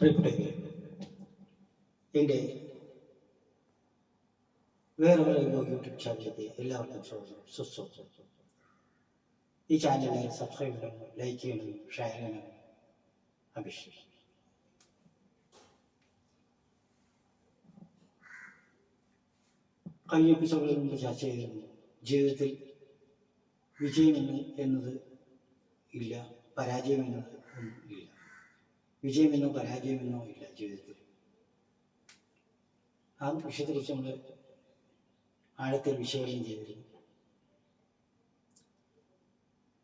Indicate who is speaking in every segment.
Speaker 1: പ്രിയപ്പെട്ടവരെ എന്റെ വേറെ യൂട്യൂബ് ചാനലിലേക്ക് എല്ലാവർക്കും സ്വാഗതം. സുസ്വാഗതം. ഈ ചാനലിനെ സബ്സ്ക്രൈബ് ചെയ്യണം ലൈക്ക് ചെയ്യണം ഷെയർ ചെയ്യണം. അപേക്ഷിക്കുന്നു കഴിഞ്ഞ എപ്പിസോഡിൽ നമ്മൾ ചർച്ച ചെയ്തിരുന്നു ജീവിതത്തിൽ വിജയം എന്നത് ഇല്ല പരാജയം എന്നത് ഇല്ല. വിജയമെന്നോ പരാജയമെന്നോ ഇല്ല ജീവിതത്തിൽ. ആ വിഷയത്തെക്കുറിച്ച് നമ്മൾ ആഴത്തിൽ വിശകലനം ചെയ്തിരുന്നു.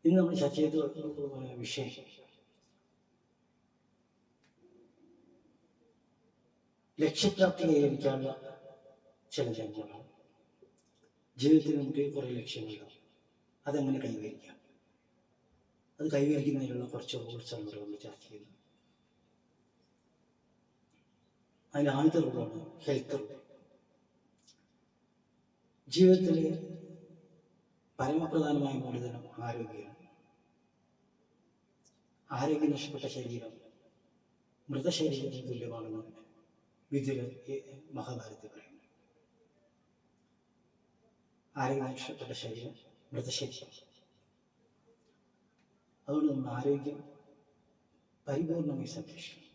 Speaker 1: ഇന്ന് നമ്മൾ ചർച്ച ചെയ്ത വിഷയം ലക്ഷ്യപ്രാപ്തി കൈവരിക്കാനുള്ള ചില ജന്മങ്ങളാണ്. ജീവിതത്തിൽ നമുക്ക് കുറേ ലക്ഷ്യങ്ങളുണ്ടാവും. അതെങ്ങനെ കൈവരിക്കാം? അത് കൈവരിക്കുന്നതിനുള്ള കുറച്ച് റൂൾസാണ് ഇവിടെ നമ്മൾ ചർച്ച ചെയ്യുന്നത്. അതിൽ ആദ്യത്തെ റൂളാണ് ഹെൽത്ത് റൂൾ ജീവിതത്തിൽ പരമപ്രധാനമായ മൂലധനം ആരോഗ്യമാണ്. ആരോഗ്യം നഷ്ടപ്പെട്ട ശരീരം മൃതശരീരത്തിന് തുല്യമാണെന്ന് വിദുര മഹാഭാരതത്തിൽ പറയുന്നു. ആരോഗ്യം നഷ്ടപ്പെട്ട ശരീരം മൃതശരീരം അതുകൊണ്ട് നമ്മുടെ ആരോഗ്യം പരിപൂർണമായി സംരക്ഷിക്കണം.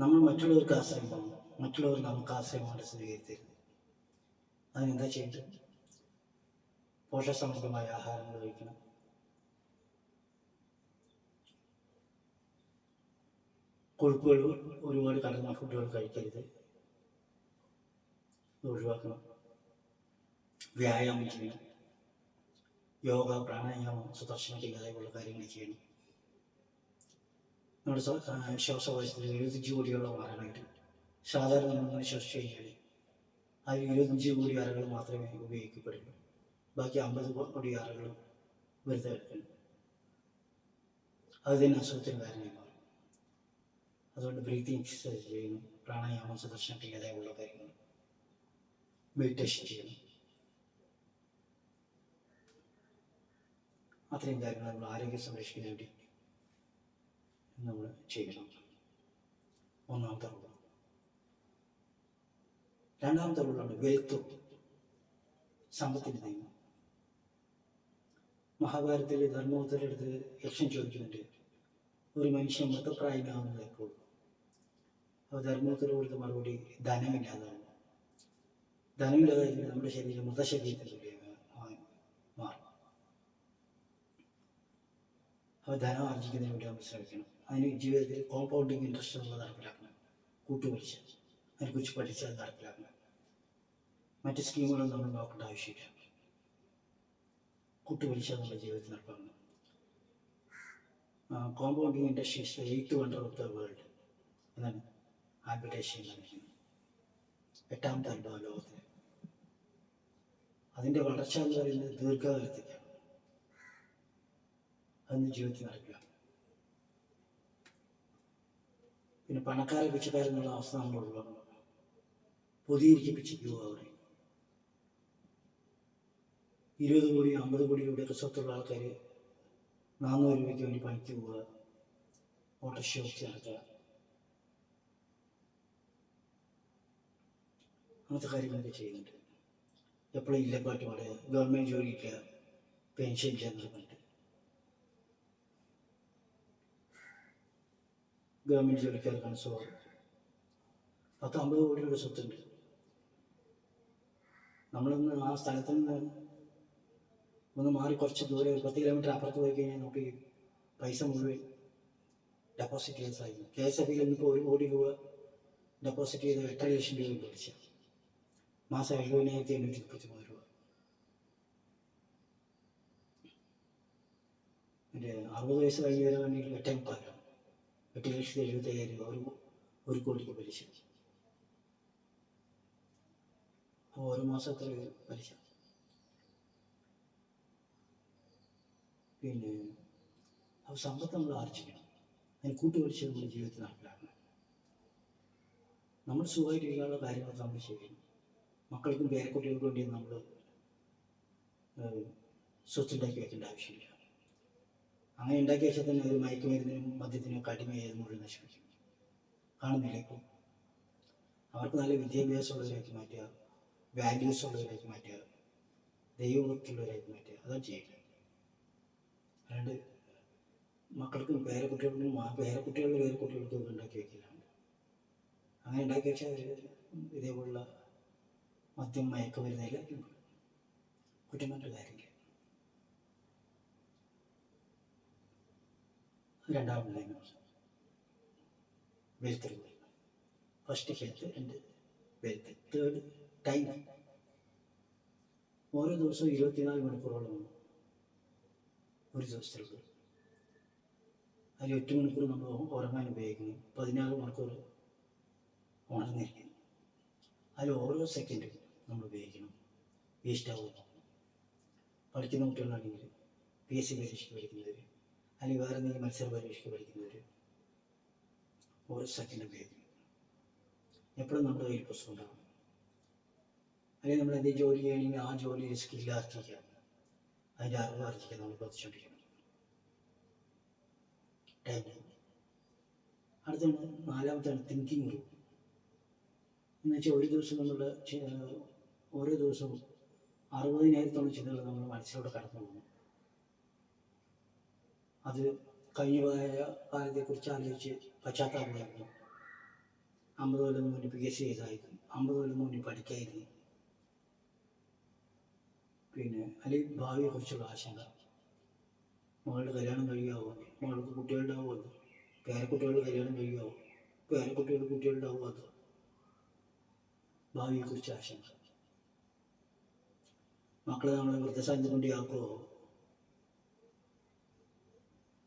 Speaker 1: നമ്മൾ മറ്റുള്ളവർക്ക് ആശ്രയമാണ് മറ്റുള്ളവർ നമുക്ക് ആശ്രയമാണ് സ്വീകരിക്കരുത്. അതിനെന്താ ചെയ്യേണ്ടത്? പോഷകസമൃദ്ധമായ ആഹാരങ്ങൾ കഴിക്കണം. കൊഴുപ്പുകൾ ഒരുപാട് കടന്ന ഫുഡുകൾ കഴിക്കരുത്. ഒഴിവാക്കണം. വ്യായാമം ചെയ്യണം യോഗ പ്രാണായാമം സുദർശന അതേപോലുള്ള കാര്യങ്ങൾ ചെയ്യണം നമ്മുടെ ശ്വാസകോശത്തിൽ എഴുപത്തഞ്ച് കോടിയോളം അറകളുണ്ട് സാധാരണ നമ്മൾ ശ്വസിച്ച് കഴിഞ്ഞാൽ ആ ഇരുപത്തഞ്ച് കോടി അറകൾ മാത്രമേ ഉപയോഗിക്കപ്പെടുള്ളൂ. ബാക്കി അമ്പത് കോടി അറകളും വെറുതെ കിടക്കുന്നു അത് തന്നെ അസുഖത്തിന് കാരണമായി മാറും. അതുകൊണ്ട് ബ്രീത്തിങ് എക്സസൈസ് ചെയ്യണം പ്രാണായാമം സുദർശന അതേപോലുള്ള കാര്യങ്ങൾ മെഡിറ്റേഷൻ ചെയ്യണം അത്രയും കാര്യങ്ങൾ നമ്മൾ ആരോഗ്യം സംരക്ഷിക്കാൻ വേണ്ടി നമ്മൾ ചെയ്യണം. ഒന്നാമത്തെ റൂൾ. രണ്ടാമത്തെ റൂളാണ് വെൽത്ത്. സമ്പത്തിന്റെ നിയമം. മഹാഭാരതത്തിൽ ധർമ്മപുത്രരുടെ അടുത്ത് യക്ഷൻ ചോദിക്കുന്നുണ്ട്. ഒരു മനുഷ്യൻ മൃതപ്രായനാകുന്നത് എപ്പോൾ? അപ്പോൾ ധർമ്മപുത്ര കൊടുത്ത മറുപടി ധനമില്ലാതാണ് ധനമില്ലാതെ നമ്മുടെ ശരീരം മൃതശരീരത്തിന് തുല്യമായി മാറും അപ്പോൾ ധനം ആർജിക്കുന്നതിന് വേണ്ടി നമ്മൾ ശ്രമിക്കണം. അതിന് ജീവിതത്തിൽ കോമ്പൗണ്ടിങ് ഇൻട്രസ്റ്റ് നമ്മൾ നടപ്പിലാക്കണം. കൂട്ടുപലിശ അതിനെക്കുറിച്ച് പഠിച്ച് അത് നടപ്പിലാക്കണം. മറ്റ് സ്കീമുകളൊന്നും നമ്മൾ നോക്കേണ്ട ആവശ്യമില്ല. കൂട്ടുപലിശ നമ്മുടെ ജീവിതത്തിൽ നടപ്പാക്കണം. Compounding industries eighth wonder of the world എന്നാണ് ആൽബർട്ട് ഐൻസ്റ്റൈൻ പറഞ്ഞിരിക്കുന്നത് എട്ടാമത്തെ അനുഭവം ലോകത്തിൽ അതിന്റെ വളർച്ച എന്ന് പറയുന്നത് ദീർഘകാലത്തേക്കാണ്. അതൊന്നും ജീവിതത്തിൽ നടക്കുക. പിന്നെ പണക്കാരെ പിച്ചക്കാരെന്നുള്ള അവസ്ഥ നമ്മൾ ഒഴിവാക്കണം പൊതിയിരിക്ക് പിച്ചയ്ക്ക് പോവുക അവിടെ ഇരുപത് കോടി അമ്പത് കോടിയുടെ സ്വത്തുള്ള ആൾക്കാർ നാനൂറ് രൂപയ്ക്ക് വേണ്ടി പണിക്ക് പോവുക. ഓട്ടോറിക്ഷ ഓടിച്ച് നടക്കുക. അങ്ങനത്തെ കാര്യങ്ങളൊക്കെ ചെയ്യുന്നുണ്ട്. എപ്പോഴും ഇല്ല പാട്ട് പാടുക. ഗവൺമെന്റ് ജോലി ഇല്ല. പെൻഷൻ ഇല്ല എന്നൊക്കെ പറഞ്ഞിട്ട്. ഗവൺമെന്റ് ജോലിക്കാർക്കാണ് സുഖം പത്ത് അമ്പത് കോടി രൂപ സ്വത്തുണ്ട്. നമ്മളൊന്ന് ആ സ്ഥലത്ത് നിന്ന് ഒന്ന് മാറി കുറച്ച് ദൂരെ ഒരു പത്ത് കിലോമീറ്റർ അപ്പുറത്ത് പോയി കഴിഞ്ഞാൽ നമുക്ക് പൈസ മുഴുവൻ ഡെപ്പോസിറ്റ് ചെയ്യാൻ സാധിക്കും. കെ എസ് എഫ് ബിയിൽ ഇപ്പോൾ ഒരു കോടി രൂപ ഡെപ്പോസിറ്റ് ചെയ്ത് എട്ടര ലക്ഷം രൂപ പലിശ മാസം എഴുപതിനായിരത്തി എണ്ണൂറ്റി മുപ്പത്തി മൂന്ന് രൂപ. പിന്നെ അറുപത് വയസ്സ് കഴിഞ്ഞ് വേണമെങ്കിൽ എട്ടേ മുക്കാലാണ് എട്ട് ലക്ഷത്തി എഴുപത്തി അയ്യായിരം രൂപ ഒരു ഒരു കോടിക്ക് പലിശ അപ്പോൾ ഓരോ മാസം എത്ര പലിശ പിന്നെ അപ്പോൾ സമ്പത്ത് നമ്മൾ ആർജിക്കണം അതിന് കൂട്ടുപലിശ നമ്മുടെ ജീവിതത്തിൽ നടപ്പിലാക്കണം. നമ്മൾ സുഖമായിട്ടിരിക്കാനുള്ള കാര്യങ്ങൾ നമ്മൾ ചെയ്യണം. മക്കൾക്കും പേരക്കുട്ടികൾക്കും വേണ്ടി നമ്മൾ സ്വത്തുണ്ടാക്കി വെക്കേണ്ട ആവശ്യമില്ല. അങ്ങനെ ഉണ്ടാക്കിയ ശേഷം തന്നെ ഒരു മയക്കുമരുന്നിനും മദ്യത്തിനും ഒക്കെ അടിമയായത് മുഴുവൻ നശിപ്പിക്കും. കാണുന്നില്ല ഇപ്പോൾ അവർക്ക് നല്ല വിദ്യാഭ്യാസമുള്ളവരാക്കി മാറ്റുക വാല്യൂസ് ഉള്ളവരാക്കി മാറ്റുക ദൈവഭക്തിയുള്ളവരാക്കി മാറ്റുക അതാണ് ചെയ്യുക. അല്ലാണ്ട് മക്കൾക്കും പേരക്കുട്ടികൾക്കും ആ പേരക്കുട്ടികളുടെ പേരക്കുട്ടികൾക്കും ഒക്കെ ഉണ്ടാക്കി വെക്കില്ല അങ്ങനെ ഉണ്ടാക്കി വെച്ചാൽ ഇതേപോലുള്ള മദ്യം മയക്കുമരുന്ന് എല്ലാവർക്കും ഉണ്ട്. കുറ്റം പറഞ്ഞ കാര്യമില്ല. രണ്ടാമത് വെൽത്ത് റിവർ ഫസ്റ്റ് ഹെൽത്ത് രണ്ട് വെൽത്ത് തേർഡ് ടൈം ഓരോ ദിവസവും ഇരുപത്തിനാല് മണിക്കൂറോളമാണ് ഒരു ദിവസത്തിലുള്ളത്. അതിൽ എട്ട് മണിക്കൂർ നമ്മൾ ഉറങ്ങാൻ ഉപയോഗിക്കുന്നു. പതിനാറ് മണിക്കൂർ ഉണർന്നിരിക്കുന്നു. അതിൽ ഓരോ സെക്കൻഡും നമ്മൾ ഉപയോഗിക്കണം വേസ്റ്റ് ആവുന്നു. പഠിക്കുന്ന കുട്ടികളാണെങ്കിൽ പി എസ് സി പരീക്ഷയ്ക്ക് പഠിക്കുന്നവർ അല്ലെങ്കിൽ വേറെ എന്തെങ്കിലും മത്സര പരീക്ഷയ്ക്ക് പഠിക്കുന്നവർ ഓരോ സെക്കൻഡ് ഉപയോഗിക്കും എപ്പോഴും നമ്മുടെ കയ്യിൽ പുസ്തകം ഉണ്ടാകും അല്ലെങ്കിൽ നമ്മൾ എന്തെങ്കിലും ജോലി ചെയ്യണമെങ്കിൽ ആ ജോലി സ്കില്ല് ആർജിക്കുക അതിന്റെ അറിവ് ആർജിക്കാൻ നമ്മൾ പഠിച്ചുകൊണ്ടിരിക്കണം ടൈം അടുത്താണ് നാലാമത്താണ് തിങ്കിങ് റൂം എന്ന് വെച്ചാൽ ഒരു ദിവസം നമ്മളുടെ ഓരോ ദിവസവും അറുപതിനായിരത്തോളം ചിന്തകൾ നമ്മൾ മനസ്സിലൂടെ കടന്നു പോകുന്നു അത് കഴിഞ്ഞുപോയ കാലത്തെക്കുറിച്ച് ആലോചിച്ച് പശ്ചാത്താപമായിരുന്നു. അമ്പത് കൊല്ലം മുന്നേ പി എസ് സി ചെയ്തായിരുന്നു. അമ്പത് കൊല്ലം മുന്നേ പഠിക്കായിരുന്നു. പിന്നെ അല്ലെങ്കിൽ ഭാവിയെക്കുറിച്ചുള്ള ആശങ്ക. മകളുടെ കല്യാണം കഴിയാവോ മകൾക്ക് കുട്ടികളുണ്ടാവുമല്ലോ പേരക്കുട്ടികളുടെ കല്യാണം കഴിയാവോ പേരക്കുട്ടികളുടെ കുട്ടികളുണ്ടാവുമോ അതോ? ഭാവിയെക്കുറിച്ച് ആശങ്ക. മക്കളെ നമ്മളെ വൃദ്ധസാന്നിധ്യം കൊണ്ടിയാക്കുമോ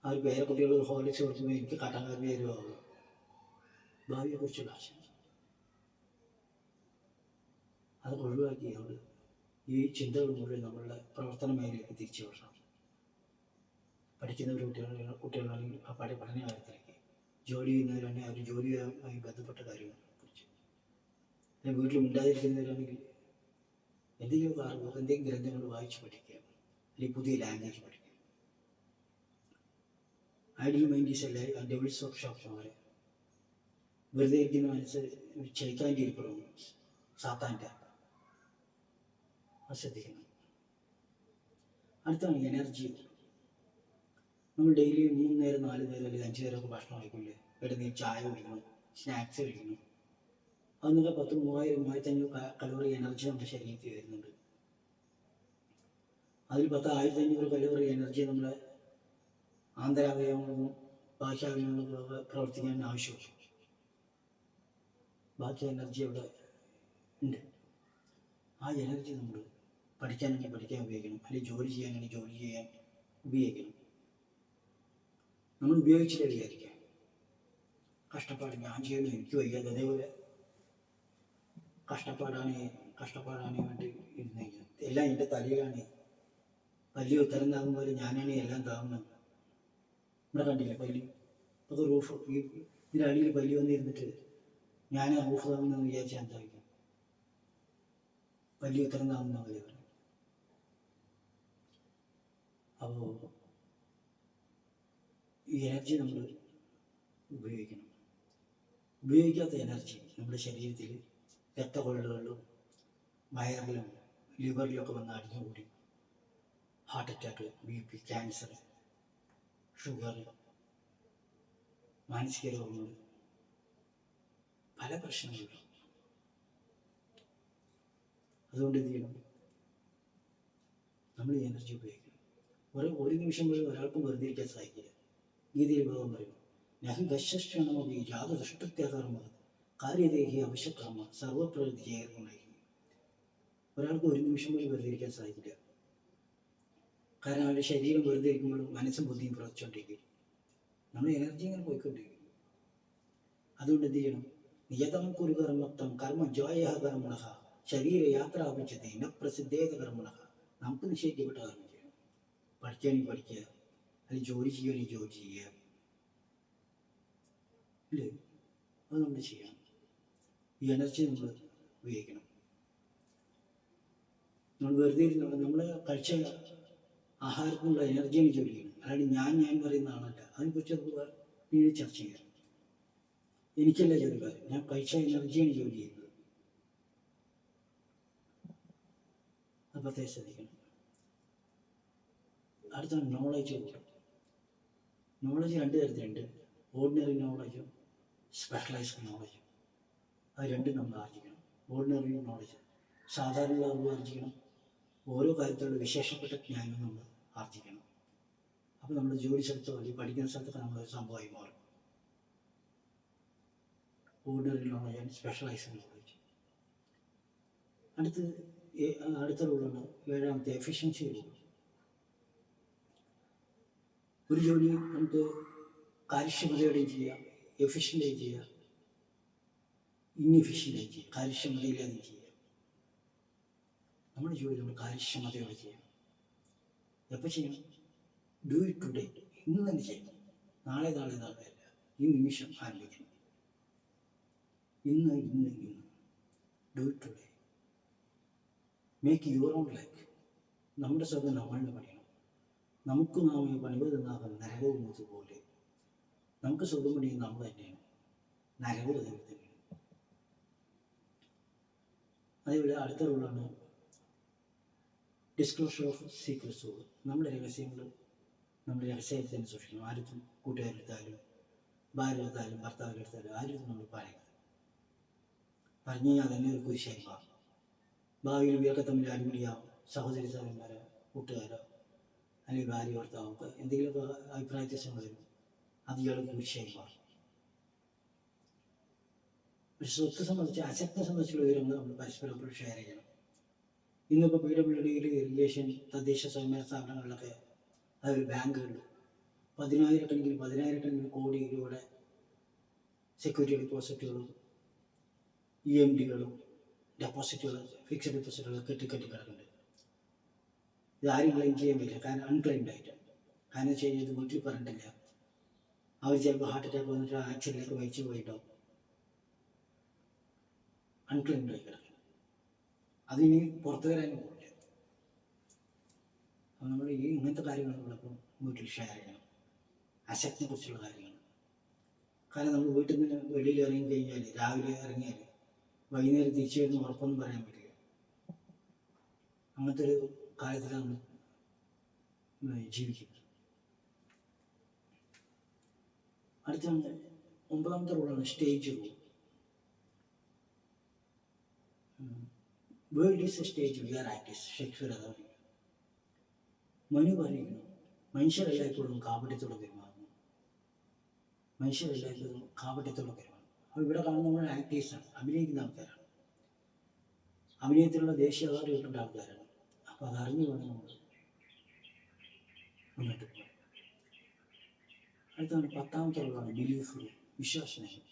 Speaker 1: ആ ഒരു പേരക്കുട്ടികൾ ഹോർലിക്സ് കൊടുക്കുമ്പോൾ എനിക്ക് കട്ടൻ കാപ്പി തരുമോ ഭാവിയെക്കുറിച്ചുള്ള ആശങ്ക അത് ഒഴിവാക്കി നമ്മൾ ഈ ചിന്തകൾ മുഴുവൻ നമ്മളുടെ പ്രവർത്തന മേഖലയിലേക്ക് തിരിച്ചു വിടണം പഠിക്കുന്ന ഒരു കുട്ടികൾ കുട്ടികളാണെങ്കിൽ ആ പഠി പഠന കാര്യത്തിലേക്ക് ജോലി ചെയ്യുന്നവരാണെങ്കിൽ അവർ ജോലിയുമായി ബന്ധപ്പെട്ട കാര്യങ്ങൾ കുറിച്ച്. അല്ലെങ്കിൽ വീട്ടിൽ ഉണ്ടായിരിക്കുന്നവരാണെങ്കിൽ എന്തെങ്കിലും അറിവ് എന്തെങ്കിലും ഗ്രന്ഥങ്ങൾ വായിച്ച് പഠിക്കുക. അല്ലെങ്കിൽ പുതിയ ലാംഗ്വേജ് പഠിക്കുക. ഐഡിയൽ മൈൻഡ് ഈസ് അല്ലേ ഡെവിൾസ് ഓഫ് ഷോപ്പ് പോലെ വെറുതെ ഇരിക്കുന്ന മനസ്സ് ക്ഷയിക്കാന്റെ ഇരിപ്പുറം സാത്താന്റെ ശ്രദ്ധിക്കണം. അടുത്താണ് എനർജി നമ്മൾ ഡെയിലി മൂന്ന് നേരം നാല് നേരം അല്ലെങ്കിൽ അഞ്ച് നേരമൊക്കെ ഭക്ഷണം കഴിക്കില്ലേ ഇടന്ന് ചായ കുടിക്കണം സ്നാക്സ് കഴിക്കണം. അതൊക്കെ പത്ത് മൂവായിരം മൂവായിരത്തി അഞ്ഞൂറ് കലോറി എനർജി നമ്മുടെ ശരീരത്തിൽ വരുന്നുണ്ട്. അതിൽ പത്ത് ആയിരത്തി അഞ്ഞൂറ് കലോറി എനർജി നമ്മുടെ ആന്തരാവയവങ്ങളും ബാഹ്യാവയവങ്ങളും പ്രവർത്തിക്കാൻ ആവശ്യമുള്ളൂ ബാക്കി എനർജി അവിടെ ഉണ്ട്. ആ എനർജി നമ്മൾ പഠിക്കാനാണെങ്കിൽ പഠിക്കാൻ ഉപയോഗിക്കണം. അല്ലെങ്കിൽ ജോലി ചെയ്യാനാണെങ്കിൽ ജോലി ചെയ്യാൻ ഉപയോഗിക്കണം. നമ്മൾ ഉപയോഗിച്ചില്ല വിചാരിക്കുക. കഷ്ടപ്പാട് ഞാൻ ചെയ്യണം എനിക്ക് വയ്യാതെ അതേപോലെ കഷ്ടപ്പാടാണ് കഷ്ടപ്പാടാണ് വേണ്ടി ഇരുന്നെങ്കിൽ എല്ലാം എന്റെ തലയിലാണ്. വലിയ ഉത്തരം താങ്ങും ഞാനാണ് എല്ലാം താങ്ങുന്നത്. ഇവിടെ കണ്ടില്ലേ പല്ലി അത് റൂഫ് ഈ ഇതിനടിയിൽ പല്ലി വന്നിരുന്നിട്ട് ഞാൻ ആ റൂഫ് തന്നെ വിചാരിച്ചാൽ എന്തായിരിക്കും പല്ലി ഉത്തരം താങ്ങുന്ന പോലെ പറഞ്ഞു. അപ്പോൾ ഈ എനർജി നമ്മൾ ഉപയോഗിക്കണം. ഉപയോഗിക്കാത്ത എനർജി നമ്മുടെ ശരീരത്തിൽ രക്തക്കൊഴലുകളിലും വയറിലും ലിവറിലൊക്കെ വന്ന് അടിഞ്ഞുകൂടി heart attack B P cancer sugar മാനസിക രോഗങ്ങൾ പല പ്രശ്നങ്ങളുണ്ട്. അതുകൊണ്ട് എന്ത് ചെയ്യണം? നമ്മൾ ഈ എനർജി ഉപയോഗിക്കണം. ഒരു ഒരു നിമിഷം പോലും ഒരാൾക്കും വെറുതെ ഇരിക്കാൻ സാധിക്കില്ല. ഗീതയിൽ ഭഗവാൻ പറയും. നഹി ദശക്ഷണമപി ജാതദുഷ്ടത്യകർമ്മ കാര്യദേഹി അവശക്രമ സർവപ്രകൃതി ചേർന്നുണ്ടായി ഒരാൾക്ക് ഒരു നിമിഷം പോലും വെറുതെ ഇരിക്കാൻ സാധിക്കില്ല. കാരണം അവന്റെ ശരീരം വെറുതെ ഇരിക്കുമ്പോഴും മനസ്സും ബുദ്ധിയും പ്രവർത്തിച്ചുകൊണ്ടിരിക്കും. നമ്മൾ എനർജി ഇങ്ങനെ പോയിക്കൊണ്ടിരിക്കും. അതുകൊണ്ട് എന്ത് ചെയ്യണം? നിയതം കുരു കർമ്മത്വം കർമ്മ ജോയ കർമ്മണ. ശരീര യാത്ര ആവശ്യത്തെ ന പ്രസിദ്ധേത കർമ്മണ. നമുക്ക് നിശ്ചയിക്കപ്പെട്ട കർമ്മം ചെയ്യണം. പഠിക്കുകയാണെങ്കിൽ പഠിക്കുക. അല്ലെങ്കിൽ ജോലി ചെയ്യുകയാണെങ്കിൽ ജോലി ചെയ്യുക. ഇല്ലേ അത് നമ്മൾ ചെയ്യണം. ഈ എനർജി നമ്മൾ ഉപയോഗിക്കണം. നമ്മൾ വെറുതെ ഇരുന്ന് നമ്മൾ കഴിച്ച ആഹാരത്തിനുള്ള എനർജിയാണ് ജോലിയാണ് അല്ലാണ്ട് ഞാൻ ഞാൻ പറയുന്ന ആളല്ല. അതിനെക്കുറിച്ച് നമുക്ക് പിന്നീട് ചർച്ച ചെയ്യാം. എനിക്കല്ല ജോലിക്കാരൻ ഞാൻ പൈസ എനർജിയാണ് ജോലി ചെയ്യുന്നത്. പ്രത്യേകം ശ്രദ്ധിക്കണം. അടുത്ത നോളജ് കൂടും. നോളജ് രണ്ട് തരത്തിലുണ്ട്. ഓർഡിനറി നോളജും സ്പെഷ്യലൈസ്ഡ് നോളജും അത് രണ്ടും നമ്മൾ ആർജിക്കണം. ഓർഡിനറി നോളജ് സാധാരണ അറിവ് ആർജിക്കണം. ഓരോ കാര്യത്തിലുള്ള വിശേഷപ്പെട്ട ജ്ഞാനം നമ്മൾ ആർജിക്കണം. അപ്പോൾ നമ്മൾ ജോലി സ്ഥലത്തോ അല്ലെങ്കിൽ പഠിക്കുന്ന സ്ഥലത്തൊക്കെ നമ്മളൊരു സംഭവമായി മാറും. ഓർഡിനറി നോളജ് ആൻഡ് സ്പെഷ്യലൈസ്ഡ് അടുത്ത് അടുത്ത റൂളാണ് ഏഴാമത്തെ എഫിഷ്യൻസി റൂൾ ഒരു ജോലി നമുക്ക് കാര്യക്ഷമതയോടെയും ചെയ്യാം എഫിഷ്യന്റായി ചെയ്യാം ഇൻഎഫിഷ്യന്റായി ചെയ്യാം കാര്യക്ഷമതയില്ലാതെയും ചെയ്യാം നമ്മുടെ ജോലി നമ്മൾ കാര്യക്ഷമതയോടെ ചെയ്യണം. എപ്പോൾ ചെയ്യണം ഡു ഇറ്റ് ടുഡേ ഇന്ന് തന്നെ ചെയ്യണം. നാളെ നാളെ നാളെ അല്ല ഈ നിമിഷം ആരംഭിക്കണം. ഇന്ന് ഇന്ന് ഇന്ന്. Do it today make your own like നമ്മുടെ സ്വന്തം നമ്മളുടെ പണിയണം. നമുക്ക് നാം പണിവതെന്നാകും നരകവും അതുപോലെ നമുക്ക് സ്വന്തം പണി നമ്മൾ തന്നെയാണ്. നരകവും അതിൽ തന്നെയാണ്. അതേപോലെ അടുത്ത റൂളാണ് ഡിസ്ക്ലോഷർ ഓഫ് സീക്രട്സ് ഓഫ് നമ്മുടെ രഹസ്യങ്ങൾ നമ്മുടെ രഹസ്യത്തിൽ തന്നെ സൂക്ഷിക്കണം. ആരും കൂട്ടുകാരെടുത്താലും ഭാര്യ എടുത്താലും ഭർത്താവ് എടുത്താലും ആരും നമ്മൾ പറയരുത് പറഞ്ഞു കഴിഞ്ഞാൽ തന്നെ ഒരു കുരിശായി മാറും. ഭാവിയിൽ ഇവരൊക്കെ തമ്മിൽ അടിപിടിയാവും സഹോദരി സഹോദരന്മാരോ കൂട്ടുകാരോ അല്ലെങ്കിൽ ഭാര്യ ഭർത്താവോ ഒക്കെ എന്തെങ്കിലുമൊക്കെ അഭിപ്രായ വ്യത്യാസങ്ങൾ വരും. അത് ഇയാൾക്ക് കുരിശായി മാറും. പക്ഷെ സ്വത്ത് സംബന്ധിച്ച് അശക്തി സംബന്ധിച്ചുള്ള വിവരങ്ങൾ നമ്മൾ പരസ്പരം ഷെയർ ചെയ്യണം. ഇന്നിപ്പോൾ പി ഡബ്ല്യു ഡിയിൽ ഇറിഗേഷൻ തദ്ദേശ സ്വയംഭരണ സ്ഥാപനങ്ങളിലൊക്കെ അതൊരു ബാങ്കുകൾ പതിനായിരക്കണക്കിന് പതിനായിരക്കണക്കിന് കോടി രൂപയുടെ സെക്യൂരിറ്റി ഡെപ്പോസിറ്റുകളും ഇ എം ഡികളും ഡെപ്പോസിറ്റുകളും ഫിക്സഡ് ഡെപ്പോസിറ്റുകളും കെട്ടി കെട്ടി കിടക്കുന്നുണ്ട്. ഇത് ആരും ക്ലെയിം ചെയ്യാൻ പറ്റില്ല. കാരണം അൺക്ലെയിംഡ് ആയിട്ട്. കാരണം വെച്ച് കഴിഞ്ഞാൽ ഇത് വീട്ടിൽ പറഞ്ഞിട്ടില്ല. അവർ ചിലപ്പോൾ ഹാർട്ട് അറ്റാക്ക് വന്നിട്ട് ആക്സിഡന്റിലേക്ക് വഹിച്ചു പോയിട്ടോ അൺക്ലെയിംഡ് ആയി കിടക്കും. അതിനി പുറത്തു വരാൻ പോകില്ല അപ്പൊ നമ്മൾ ഈ ഇങ്ങനത്തെ കാര്യങ്ങൾ നമ്മളിപ്പം വീട്ടിൽ ഷെയർ ചെയ്യണം. അശക്തിനെ കുറിച്ചുള്ള കാര്യങ്ങൾ. കാരണം നമ്മൾ വീട്ടിൽ നിന്ന് വെളിയിൽ ഇറങ്ങി കഴിഞ്ഞാൽ രാവിലെ ഇറങ്ങിയാൽ വൈകുന്നേരം തിരിച്ചു വരുന്ന ഉറപ്പൊന്നും പറയാൻ പറ്റില്ല. അങ്ങനത്തെ ഒരു നമ്മൾ ജീവിക്കുന്നത്. അടുത്ത ഒമ്പതാമത്തെ റൂളാണ് stage rule world is a stage we are actors Shakespeare അതാ മനു പറയുന്നു മനുഷ്യരെല്ലായ്പ്പോഴും കാപട്യത്തോടെ പെരുമാറുന്നു. മനുഷ്യരെല്ലായ്പ്പോഴും കാപട്യത്തോടെ പെരുമാറുന്നു. അപ്പോൾ ഇവിടെ കാണുന്ന നമ്മൾ ആക്ടേഴ്സാണ് അഭിനയിക്കുന്ന ആൾക്കാരാണ്. അഭിനയത്തിലുള്ള ദേശീയ അവാർഡ് കിട്ടേണ്ട ആൾക്കാരാണ്. അപ്പോൾ അതറിഞ്ഞു വേണം നമ്മൾ മുന്നോട്ട് പോകാൻ. അടുത്താണ് പത്താമത്തെ ഉള്ളതാണ് ബിലീഫ് വിശ്വാസനയം.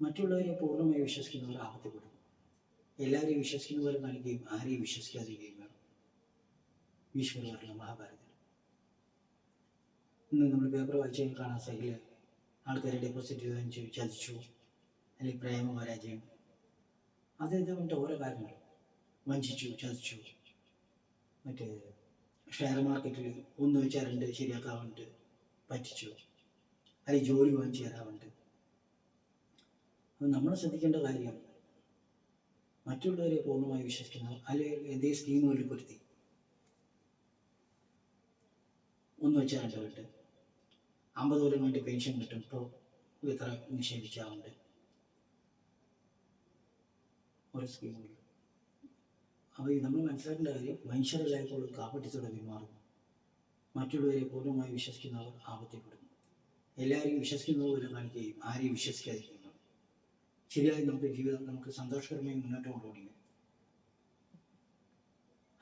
Speaker 1: മറ്റുള്ളവരെ പൂർണമായി വിശ്വസിക്കുന്നവർ ആപത്തിപ്പെടും എല്ലാവരെയും വിശ്വസിക്കുന്ന പോലെ നൽകുകയും ആരെയും വിശ്വസിക്കാതിരിക്കുകയും വേണം. ഈശ്വര പറഞ്ഞ മഹാഭാരതം ഇന്ന് നമ്മൾ പേപ്പർ വായിച്ചു കഴിഞ്ഞാൽ കാണാൻ സൈഡിൽ ആൾക്കാരെ ഡെപ്പോസിറ്റ് വാങ്ങിച്ചു ചതിച്ചു അല്ലെങ്കിൽ പ്രേമ പരാജയം. അത് ഇത് മറ്റേ ഓരോ കാര്യങ്ങൾ വഞ്ചിച്ചു ചതിച്ചു. മറ്റേ ഷെയർ മാർക്കറ്റിൽ ഒന്ന് വെച്ചാൽ രണ്ട് ശരിയാക്കാൻ വേണ്ടിയിട്ട് പറ്റിച്ചു. അല്ലെങ്കിൽ ജോലി വാങ്ങിച്ചു തരാൻ വേണ്ടി അപ്പം നമ്മൾ ശ്രദ്ധിക്കേണ്ട കാര്യം മറ്റുള്ളവരെ പൂർണമായി വിശ്വസിക്കുന്നവർ അല്ലെങ്കിൽ എന്തേ സ്കീമുകളിൽ പൊരുത്തി ഒന്ന് വെച്ചാൽ രണ്ട് അമ്പത് കൊല്ലം വേണ്ടി പെൻഷൻ കിട്ടും. ഇപ്പോൾ ഇത്ര നിക്ഷേപിച്ചാവുണ്ട് ഓരോ സ്കീമുകളിൽ അപ്പോൾ നമ്മൾ മനസ്സിലാക്കേണ്ട കാര്യം മനുഷ്യരെല്ലായ്പ്പോഴും കാപ്പറ്റത്തോടെ പെരുമാറുന്നു മറ്റുള്ളവരെ പൂർണമായി വിശ്വസിക്കുന്നവർ ആപത്തിപ്പെടുന്നു എല്ലാവരെയും വിശ്വസിക്കുന്നതുപോലെ കാണിക്കുകയും ആരെയും വിശ്വസിക്കാതിരിക്കുന്നു ശരിയായി നമുക്ക് ജീവിതം നമുക്ക് സന്തോഷകരമായി മുന്നോട്ട് കൊണ്ടുപോകണമെങ്കിൽ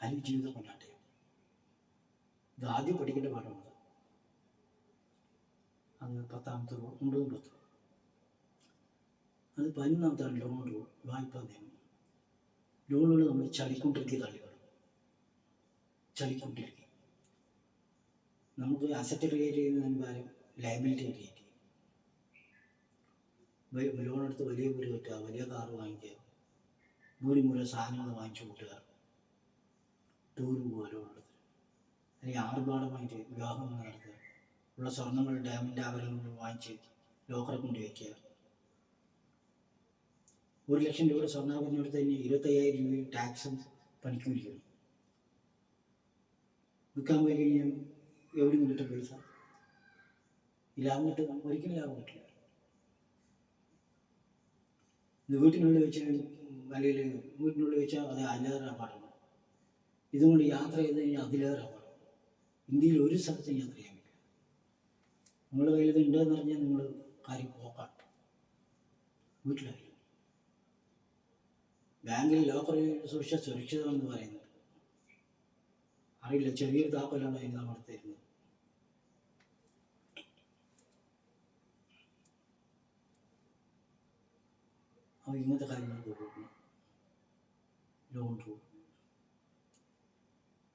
Speaker 1: അല്ലെങ്കിൽ ജീവിതം കൊണ്ടാട്ടെ. ഇത് ആദ്യം പഠിക്കേണ്ട പാഠമാണ് അത്. പത്താമത്തെ ഒമ്പതും പത്തും അത് പതിനൊന്നാമത്താണ് ലോൺ റൂൾ വായ്പാ നിയമം. ലോണുകൾ നമ്മൾ ചളിക്കൊണ്ടിരിക്കുക തള്ളി വേണം ചളിക്കൊണ്ടിരിക്കുക നമുക്ക് അസറ്റ് ക്രിയേറ്റ് ചെയ്യുന്നതിന് പകരം ലയബിലിറ്റി ക്രിയേറ്റ് ലോൺ എടുത്ത് വലിയ വീട് കെട്ടുക വലിയ കാറ് വാങ്ങിക്കുക. വീട് മുഴുവൻ സാധനങ്ങൾ വാങ്ങിച്ചു കൂട്ടുക. ടൂർ പോകുക ലോണെടുത്ത് അല്ലെങ്കിൽ അല്ലെങ്കിൽ ആർഭാടമായിട്ട് വിവാഹങ്ങൾ നടത്തുക. ഉള്ള സ്വർണങ്ങൾ ഡാമിന്റെ ആഭരണങ്ങൾ വാങ്ങിച്ച് ലോക്കറിൽ കൊണ്ട് വയ്ക്കുക ഒരു ലക്ഷം രൂപയുടെ സ്വർണാഭരണം എടുത്ത് കഴിഞ്ഞാൽ ഇരുപത്തയ്യായിരം രൂപയും ടാക്സും പണിക്കൂലിക്കണം വിൽക്കാൻ പോയി കഴിഞ്ഞാൽ എവിടെ നിന്ന് കിട്ടും പൈസ ലാഭം കിട്ടും. ഒരിക്കലും ലാഭം കിട്ടില്ല ഇത് വീട്ടിനുള്ളിൽ വെച്ച് അല്ലെങ്കിൽ വീട്ടിനുള്ളിൽ വെച്ചാൽ അത് അതിലേറെ അപകടമാണ് ഇതുകൊണ്ട് യാത്ര ചെയ്ത് കഴിഞ്ഞാൽ അതിലേറെ അപകടം ഇന്ത്യയിൽ ഒരു സ്ഥലത്തും യാത്ര ചെയ്യാൻ പറ്റില്ല. നിങ്ങളുടെ കയ്യിൽ ഇത് ഉണ്ടെന്ന് പറഞ്ഞാൽ നിങ്ങൾ കാര്യം പോക്കാണ് വീട്ടിലായി. ബാങ്കിൽ ലോക്കറിൽ സൂക്ഷിച്ച സുരക്ഷിതമെന്ന് പറയുന്നത്. അറിയില്ല ചെറിയൊരു താക്കോലാണ് അതിന് നമ്മൾ തരുന്നത്. അപ്പോൾ ഇങ്ങനത്തെ കാര്യങ്ങൾ കൊടുക്കണം ലോൺ റൂൾ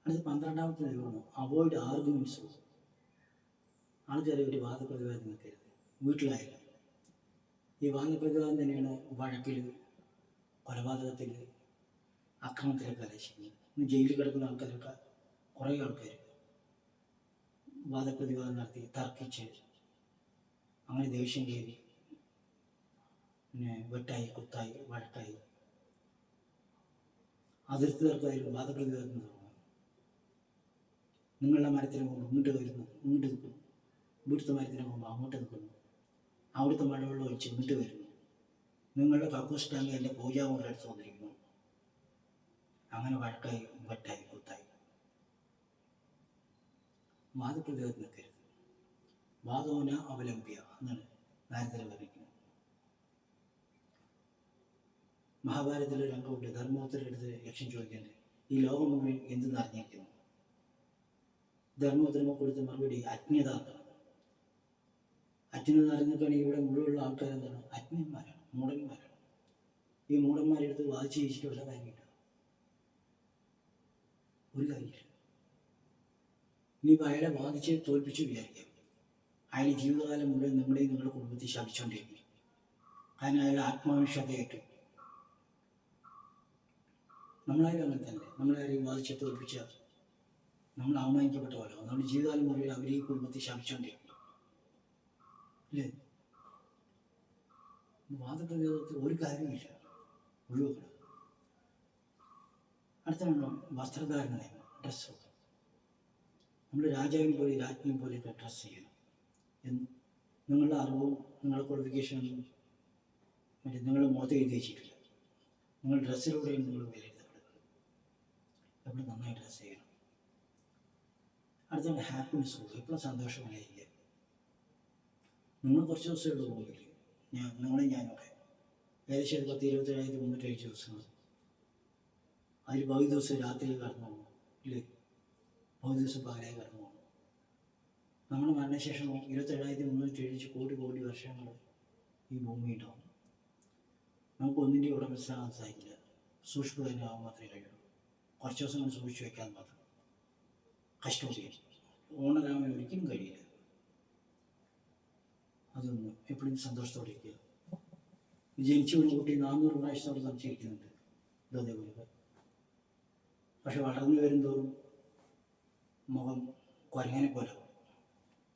Speaker 1: അടുത്ത പന്ത്രണ്ടാമത്തെ നിയമമാണ് അവോയ്ഡ് ആർഗ്യുമെന്റ്സ് ആൾക്കാരെ ഒരു വാദപ്രതിവാദം നിൽക്കരുത് വീട്ടിലായാലും. ഈ വാദപ്രതിവാദം തന്നെയാണ് വഴക്കിൽ കൊലപാതകത്തിൽ അക്രമത്തിലൊക്കെ കലാശിക്കുന്നത് ഇന്ന് ജയിലിൽ കിടക്കുന്ന ആൾക്കാരൊക്കെ കുറേ ആൾക്കാർ വാദപ്രതിവാദം നടത്തി തർക്കിച്ച് അങ്ങനെ ദേഷ്യം കയറി പിന്നെ വെട്ടായി കുത്തായി വഴക്കായി. അതിർത്തി തർക്കമായാലും വാദപ്രതിവാദം തുടങ്ങും നിങ്ങളുടെ മരത്തിന് മുമ്പ് ഇങ്ങോട്ട് വരുന്നു ഇങ്ങോട്ട് നിൽക്കുന്നു. ഇവിടുത്തെ മരത്തിന് മുമ്പ് അങ്ങോട്ട് നിൽക്കുന്നു. അവിടുത്തെ മഴവെള്ളം ഒഴിച്ച് ഇങ്ങോട്ട് വരുന്നു. നിങ്ങളുടെ കക്കൂസ് ടാങ്ക് എന്റെ പൂജാമുറി അടുത്ത് വന്നിരിക്കുന്നു. അങ്ങനെ വഴക്കായി വെട്ടായി കുത്തായി. വാദപ്രതിരോധം നിൽക്കരുത് വാദോന അവലംബിയ എന്നാണ് നാരദര വർണിക്കുന്നത് മഹാഭാരതത്തിലെ രംഗമുണ്ട് ധർമ്മപുത്രരെടുത്ത് ലക്ഷ്യം ചോദിക്കുന്നത് ഈ ലോകം മുഴുവൻ എന്തെന്ന് അറിഞ്ഞിരിക്കുന്നു ധർമ്മപുത്രമ കൊടുത്ത മറുപടി അജ്ഞത അജ്ഞത അറിഞ്ഞിട്ടാണ് ഇവിടെ മുഴുവനുള്ള ആൾക്കാർ എന്താണ്? അജ്ഞന്മാരാണ് മൂടന്മാരാണ് ഈ മൂടന്മാരെ എടുത്ത് വാദിച്ച് ജയിച്ചിട്ട് വല്ല കാര്യമില്ല ഒരു കാര്യമില്ല ഇനിയിപ്പോൾ അയാളെ വാദിച്ച് തോൽപ്പിച്ച് വിചാരിക്കാം. അയാൾ ജീവിതകാലം മുഴുവൻ നിങ്ങളെയും നിങ്ങളുടെ കുടുംബത്തെ ശപിച്ചുകൊണ്ടിരിക്കും കാരണം അയാൾ ആത്മാവിഷതയേറ്റു നമ്മളായാലും അങ്ങനെ തന്നെ. നമ്മളാരെയും വാദിച്ച് തോൽപ്പിച്ച നമ്മൾ അവമാനിക്കപ്പെട്ട പോലെ നമ്മുടെ ജീവിതകാലം മുഴുവൻ അവർ ഈ കുടുംബത്തെ ശാപിച്ചുകൊണ്ടിരിക്കുന്നു അല്ലേ? വാദപ്രതിരോധത്തിൽ ഒരു കാര്യമില്ല ഒഴിവാക്കണം. അടുത്ത വസ്ത്രധാരണ നിയമം ഡ്രസ്സ് നമ്മൾ രാജാവിനെ പോലെ രാജ്ഞിയും പോലെയൊക്കെ ഡ്രസ്സ് ചെയ്യണം. എന്ന് നിങ്ങളുടെ അറിവും നിങ്ങളുടെ ക്വാളിഫിക്കേഷനും മറ്റേ നിങ്ങളുടെ മുഖത്ത് എഴുതി വെച്ചിട്ടില്ല. നിങ്ങൾ ഡ്രസ്സിലൂടെയും നിങ്ങൾ എപ്പോഴും നന്നായി ഡ്രസ്സ് ചെയ്യണം. അടുത്താണ് ഹാപ്പിനെസ് ഉള്ളൂ. എപ്പോഴും സന്തോഷമായിരിക്കുക നിങ്ങൾ കുറച്ച് ദിവസമേ ഉള്ളൂ പോകില്ലേ ഞാൻ നിങ്ങളും ഞാനൊക്കെ ഏകദേശം ഒരു പത്ത് ഇരുപത്തേഴായിരത്തി മുന്നൂറ്റേഴ് ദിവസങ്ങൾ. അതിൽ പകുതി ദിവസം രാത്രി കടന്നു പോകും ഇല്ലേ? പകുതി ദിവസം പകലായി കടന്നു പോകും നമ്മൾ മരണശേഷം ഇരുപത്തേഴായിരത്തി മുന്നൂറ്റി എഴുതിച്ച് കോടി കോടി വർഷങ്ങൾ ഈ ഭൂമി ഉണ്ടാവും നമുക്ക് ഒന്നിന്റെ ഉടമസ്ഥാനം സാധിക്കില്ല. സൂക്ഷിപ്പ് തന്നെ ആവാൻ മാത്രമേ കഴിയുള്ളൂ. കുറച്ച് ദിവസം കൊണ്ട് സൂക്ഷിച്ച് വെക്കാൻ മാത്രം കസ്റ്റോഡിയൻ ഓണറാവാൻ ഒരിക്കലും കഴിയില്ല. അതൊന്ന് എപ്പോഴും സന്തോഷത്തോടെ ഇരിക്കുക. ജനിച്ചു വീണ കുട്ടി നാനൂറ് പ്രാവശ്യത്തോടെ സംശയിക്കുന്നുണ്ട് ഇതേപോലെ പക്ഷെ വളർന്നു വരുന്തോറും മുഖം കുരങ്ങനെ പോലെ.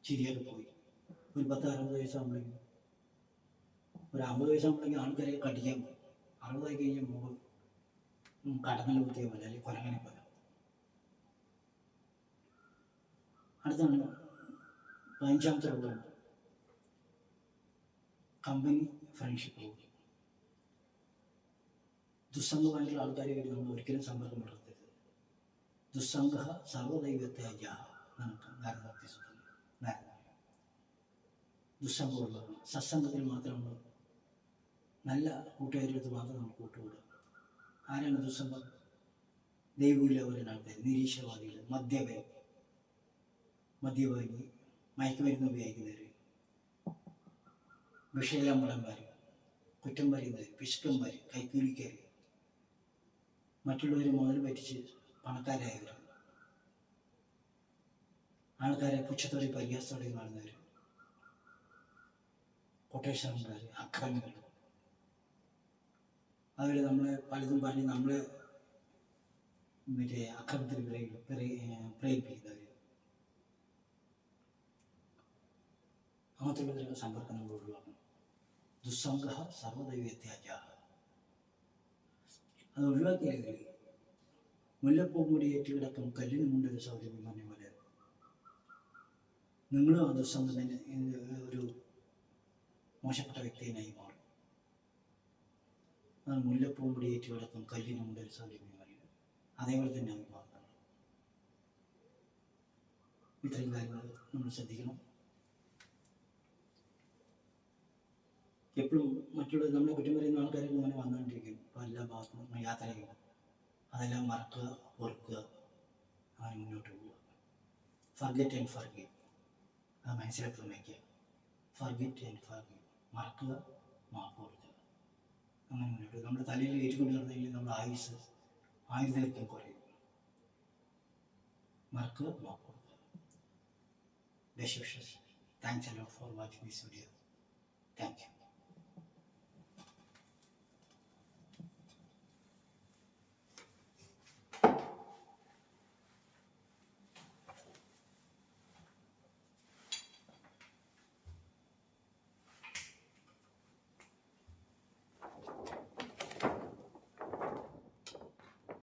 Speaker 1: ചിരിയൊക്കെ പോയി. ഒരു പത്ത് അറുപത് വയസ്സാകുമ്പോഴേക്കും ഒരു അമ്പത് വയസ്സാകുമ്പോഴേക്കും ആൾക്കാരെ കടിക്കാൻ പോകും അറുപതായി കഴിഞ്ഞാൽ മുഖം കടന്നൽ കുത്തിയ പോലെ അല്ലെങ്കിൽ കുരങ്ങനെ പോലെ. അടുത്താണ് പതിനഞ്ചാമത്തെ റൂളാണ് കമ്പനി ഫ്രണ്ട്ഷിപ്പ് റൂൾ ദുസ്സംഗമായിട്ടുള്ള ആൾക്കാരുമായിട്ട് നമ്മൾ ഒരിക്കലും സമ്പർക്കം പുലർത്തരുത്. ദുസ്സംഗ സർവദൈവത്തെ നമുക്ക് സത്സംഗത്തിൽ മാത്രം നമ്മൾ നല്ല കൂട്ടുകാരെടുത്ത് മാത്രം നമ്മൾ കൂട്ടുകൂടുക. ആരാണ് ദുസ്സംഗം ദൈവമില്ല പറയുന്ന ആൾക്കാർ നിരീശ്വരവാദികൾ മദ്യപൻ മദ്യപാനി മയക്കുമരുന്ന് ഉപയോഗിക്കുന്നവർ വിഷയലമ്പളന്മാർ കുറ്റം പറയുന്നവർ പിശുക്കന്മാർ കൈക്കൂലിക്കാർ മറ്റുള്ളവർ മുതൽ പറ്റിച്ച് പണക്കാരായവർ ആൾക്കാരെ പുച്ഛത്തോടെ പരിഹാസത്തോടെ കാണുന്നവർ കൊട്ടേഷൻകാർ അക്രമികൾ അവർ നമ്മളെ പലതും പറഞ്ഞ് നമ്മളെ മറ്റേ അക്രമത്തിൽ പ്രേരിപ്പിക്കുന്നവർ അങ്ങനത്തെ സമ്പർക്കം നമ്മൾ ഒഴിവാക്കണം. സർവദൈവ സർവദൈവത്യാജ അത് ഒഴിവാക്കിയില്ലെങ്കിൽ മുല്ലപ്പൂ കൂടി ഏറ്റുകിടക്കും കല്ലിന് മുണ്ടൊരു സൗകര്യം പറഞ്ഞ പോലെ നിങ്ങളും ആ ദുസ്സംഗം തന്നെ ഒരു മോശപ്പെട്ട വ്യക്തിയായി മാറും അത് മുല്ലപ്പൂ കൂടി ഏറ്റുകിടക്കും കല്ലിന് മുണ്ടൊരു സൗകര്യം പറയുന്നത് അതേപോലെ തന്നെ മാറുന്നത് ഇത്രയും കാര്യങ്ങൾ നമ്മൾ ശ്രദ്ധിക്കണം. എപ്പോഴും മറ്റുള്ള നമ്മളെ കുറ്റം പറയുന്ന ആൾക്കാരൊക്കെ ഇങ്ങനെ വന്നുകൊണ്ടിരിക്കും. ഇപ്പോൾ എല്ലാ ഭാഗത്തും നമ്മൾ യാത്ര ചെയ്യുക അതെല്ലാം മറക്കുക ഓർക്കുക അങ്ങനെ മുന്നോട്ട് പോവുക. ഫർഗറ്റ് ആൻഡ് ഫർഗീവ് അത് മനസ്സിലെപ്പോഴും വയ്ക്കുക. ഫർഗറ്റ് ആൻഡ് ഫർഗീവ് മറക്കുക മാപ്പ് കൊടുക്കുക. അങ്ങനെ മുന്നോട്ട് നമ്മുടെ തലയിൽ ഏറ്റുകൊണ്ട് നടന്നെങ്കിൽ നമ്മുടെ ആയുസ് ആയുർദൈർഘ്യം കുറയും. മറക്കുക നോക്കുക best wishes thanks a lot for watching this video thank you